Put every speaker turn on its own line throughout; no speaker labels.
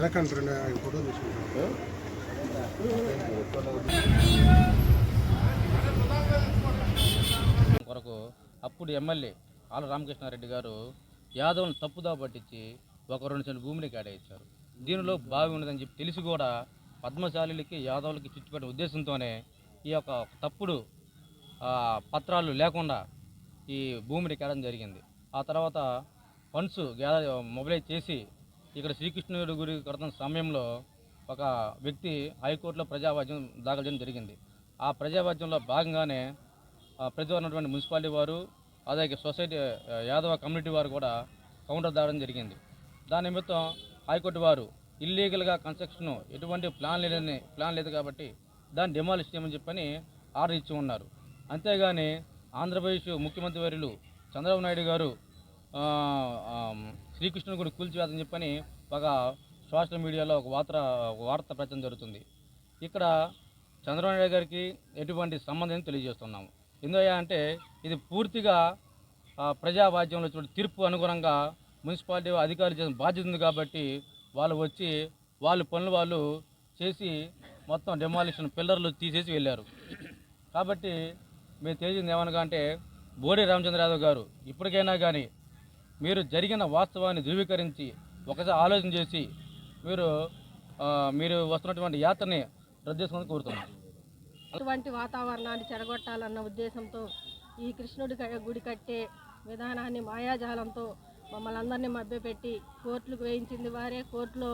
వెనకండి రెండు ఫోటో తీసుకుంటాం.
కొరకు అప్పుడు ఎమ్మెల్యే ఆల రామకృష్ణారెడ్డి గారు యాదవులను తప్పుదా పట్టించి ఒక రెండు సెంటు భూమిని కేటాయించారు దీనిలో బావి ఉన్నదని చెప్పి తెలిసి కూడా పద్మశాలిలకి యాదవులకి చుట్టుపెట్టిన ఉద్దేశంతోనే ఈ యొక్క తప్పుడు పత్రాలు లేకుండా ఈ భూమిని కేటడం జరిగింది. ఆ తర్వాత ఫండ్స్ గ్యాదర్ మొబిలైజ్ చేసి ఇక్కడ శ్రీకృష్ణుడి గుడి కడుతున్న సమయంలో ఒక వ్యక్తి హైకోర్టులో ప్రజావాజ్యం దాఖలు చేయడం జరిగింది. ఆ ప్రజావాజ్యంలో భాగంగానే ప్రతి ఉన్నటువంటి మున్సిపాలిటీ వారు అలాగే సొసైటీ యాదవ కమ్యూనిటీ వారు కూడా కౌంటర్ దాడడం జరిగింది. దాని నిమిత్తం హైకోర్టు వారు ఇల్లీగల్గా కన్స్ట్రక్షన్ ఎటువంటి ప్లాన్ లేదని ప్లాన్ లేదు కాబట్టి దాన్ని డిమాలిష్ చేయమని చెప్పని ఆర్డర్ ఇచ్చి ఉన్నారు. అంతేగాని ఆంధ్రప్రదేశ్ ముఖ్యమంత్రి వర్యులు చంద్రబాబు నాయుడు గారు శ్రీకృష్ణుని గుడి కూల్చివేతని చెప్పని ఒక సోషల్ మీడియాలో ఒక వార్త ఒక వార్త ప్రచారం జరుగుతుంది. ఇక్కడ చంద్రబాబు నాయుడు గారికి ఎటువంటి సంబంధం తెలియజేస్తున్నాము. ఎందుకయ్యా అంటే ఇది పూర్తిగా ఆ, ప్రజావాద్యంలో తీర్పు అనుగుణంగా మున్సిపాలిటీ అధికారులు చేసిన బాధ్యత ఉంది కాబట్టి వాళ్ళు వచ్చి వాళ్ళ పనులు వాళ్ళు చేసి మొత్తం డెమాలిషన్ పిల్లర్లు తీసేసి వెళ్ళారు. కాబట్టి మేము తెలిసింది ఏమనగా అంటే బోడి రామచంద్ర యాదవ్ గారు ఇప్పటికైనా కానీ మీరు జరిగిన వాస్తవాన్ని ధృవీకరించి ఒకసారి ఆలోచన చేసి మీరు మీరు వస్తున్నటువంటి యాత్రని రద్దు చేసుకోవాలని కోరుతున్నారు
అటువంటి వాతావరణాన్ని చెడగొట్టాలన్న ఉద్దేశంతో ఈ కృష్ణుడి గుడి కట్టే విధానాన్ని మాయాజాలంతో మమ్మల్ని అందరినీ మభ్యపెట్టి కోర్టులకు వేయించింది వారే. కోర్టులో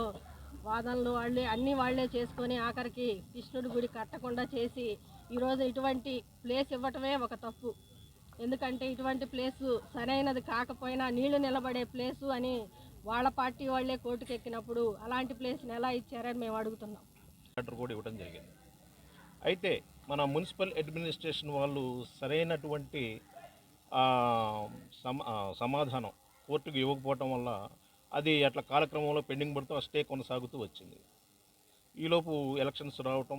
వాదనలు వాళ్ళే అన్నీ వాళ్ళే చేసుకొని ఆఖరికి కృష్ణుడి గుడి కట్టకుండా చేసి ఈరోజు ఇటువంటి ప్లేస్ ఇవ్వటమే ఒక తప్పు. ఎందుకంటే ఇటువంటి ప్లేసు సరైనది కాకపోయినా నీళ్ళు నిలబడే ప్లేసు అని వాళ్ళ పార్టీ వాళ్ళే కోర్టుకు ఎక్కినప్పుడు అలాంటి ప్లేస్ని ఎలా ఇచ్చారని మేము అడుగుతున్నాం.
లెటర్ కూడా ఇవ్వడం జరిగింది. అయితే మన మున్సిపల్ అడ్మినిస్ట్రేషన్ వాళ్ళు సరైనటువంటి సమాధానం కోర్టుకు ఇవ్వకపోవటం వల్ల అది అట్లా కాలక్రమంలో పెండింగ్ పడుతూ ఆ స్టే కొనసాగుతూ వచ్చింది. ఈలోపు ఎలక్షన్స్ రావటం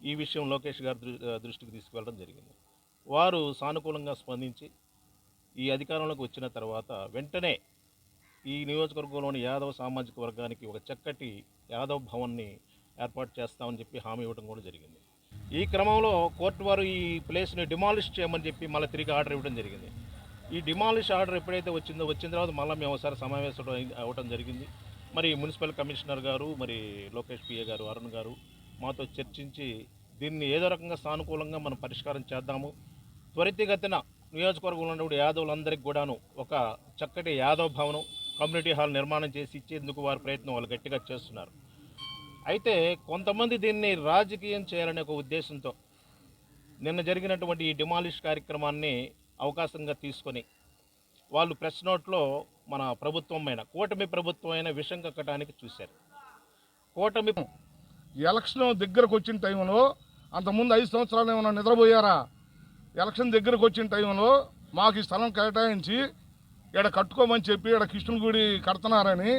ఈ విషయం లోకేష్ గారి దృష్టికి తీసుకువెళ్ళడం జరిగింది. వారు సానుకూలంగా స్పందించి ఈ అధికారంలోకి వచ్చిన తర్వాత వెంటనే ఈ నియోజకవర్గంలోని యాదవ సామాజిక వర్గానికి ఒక చక్కటి యాదవ్ భవన్ని ఏర్పాటు చేస్తామని చెప్పి హామీ ఇవ్వడం కూడా జరిగింది. ఈ క్రమంలో కోర్టు వారు ఈ ప్లేస్ని డిమాలిష్ చేయమని చెప్పి మళ్ళీ తిరిగి ఆర్డర్ ఇవ్వడం జరిగింది. ఈ డిమాలిష్ ఆర్డర్ ఎప్పుడైతే వచ్చిందో వచ్చిన తర్వాత మళ్ళీ మేము ఒకసారి సమావేశం అవ్వడం జరిగింది. మరి మున్సిపల్ కమిషనర్ గారు మరి లోకేష్ పిఏ గారు అరుణ్ గారు మాతో చర్చించి దీన్ని ఏదో రకంగా సానుకూలంగా మనం పరిష్కారం చేద్దాము. త్వరితగతిన నియోజకవర్గంలో ఉన్నటువంటి యాదవులందరికీ కూడాను ఒక చక్కటి యాదవ్ భవనం కమ్యూనిటీ హాల్ నిర్మాణం చేసి ఇచ్చేందుకు వారి ప్రయత్నం వాళ్ళు గట్టిగా చేస్తున్నారు. అయితే కొంతమంది దీన్ని రాజకీయం చేయాలనే ఒక ఉద్దేశంతో నిన్న జరిగినటువంటి ఈ డిమాలిష్ కార్యక్రమాన్ని అవకాశంగా తీసుకొని వాళ్ళు ప్రెస్ నోట్లో మన ప్రభుత్వమైన కూటమి ప్రభుత్వమైన విషం కక్కడానికి చూశారు. కూటమి
ఎలక్షన్ దగ్గరకు వచ్చిన టైంలో అంతకుముందు ఐదు సంవత్సరాలు ఏమైనా నిద్రపోయారా? ఎలక్షన్ దగ్గరకు వచ్చిన టైంలో మాకు ఈ స్థలం కేటాయించి ఇక్కడ కట్టుకోమని చెప్పి ఇక్కడ కృష్ణుని గుడి కడుతున్నారని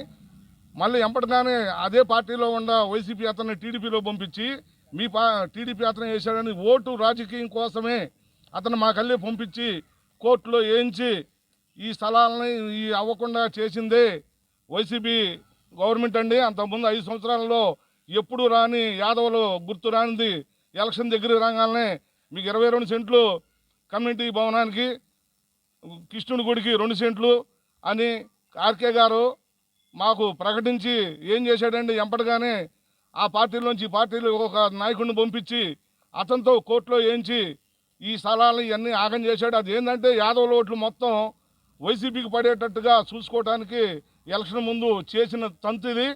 మళ్ళీ ఎంపటిగానే అదే పార్టీలో ఉన్న వైసీపీ అతన్ని టీడీపీలో పంపించి మీ పా టీడీపీ అతను వేశాడని ఓటు రాజకీయం కోసమే అతను మా కళ్ళే పంపించి కోర్టులో వేయించి ఈ స్థలాలని ఈ అవ్వకుండా చేసిందే వైసీపీ గవర్నమెంట్ అండి. అంతకుముందు ఐదు సంవత్సరాలలో ఎప్పుడు రాని యాదవులు గుర్తు రానిది ఎలక్షన్ దగ్గర రాగానే మీకు ఇరవై రెండు సెంట్లు కమ్యూనిటీ భవనానికి కృష్ణుడి గుడికి రెండు సెంట్లు అని ఆర్కే గారు మాకు ప్రకటించి ఏం చేశాడండి ఎంపటగానే ఆ పార్టీలోంచి పార్టీలు పార్టీలో ఒక నాయకుడిని పంపించి అతనితో కోర్టులో వేయించి ఈ స్థలాలను ఇవన్నీ ఆగం చేశాడు. అది ఏంటంటే యాదవుల ఓట్లు మొత్తం వైసీపీకి పడేటట్టుగా చూసుకోవడానికి ఎలక్షన్ ముందు చేసిన తంతు ఇది.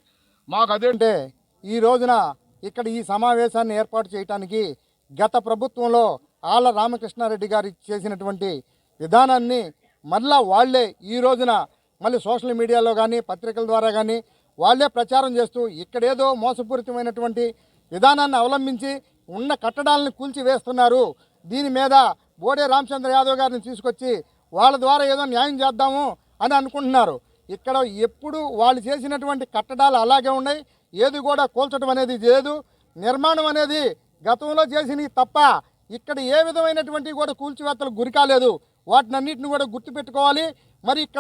మాకు
అదేంటే ఈ రోజున ఇక్కడ ఈ సమావేశాన్ని ఏర్పాటు చేయడానికి గత ప్రభుత్వంలో ఆళ్ళ రామకృష్ణారెడ్డి గారు చేసినటువంటి విధానాన్ని మళ్ళా వాళ్ళే ఈ రోజున మళ్ళీ సోషల్ మీడియాలో కానీ పత్రికల ద్వారా కానీ వాళ్ళే ప్రచారం చేస్తూ ఇక్కడేదో మోసపూరితమైనటువంటి విధానాన్ని అవలంబించి ఉన్న కట్టడాలను కూల్చివేస్తున్నారు. దీని మీద బోడే రామచంద్ర యాదవ్ గారిని తీసుకొచ్చి వాళ్ళ ద్వారా ఏదో న్యాయం చేద్దాము అని అనుకుంటున్నారు. ఇక్కడ ఎప్పుడు వాళ్ళు చేసినటువంటి కట్టడాలు అలాగే ఉన్నాయి. ఏది కూడా కూల్చడం అనేది లేదు. నిర్మాణం అనేది గతంలో చేసినవి తప్ప ఇక్కడ ఏ విధమైనటువంటి కూడా కూల్చివేత్తలు గురికాలేదు. వాటినన్నింటిని కూడా గుర్తుపెట్టుకోవాలి. మరి ఇక్కడ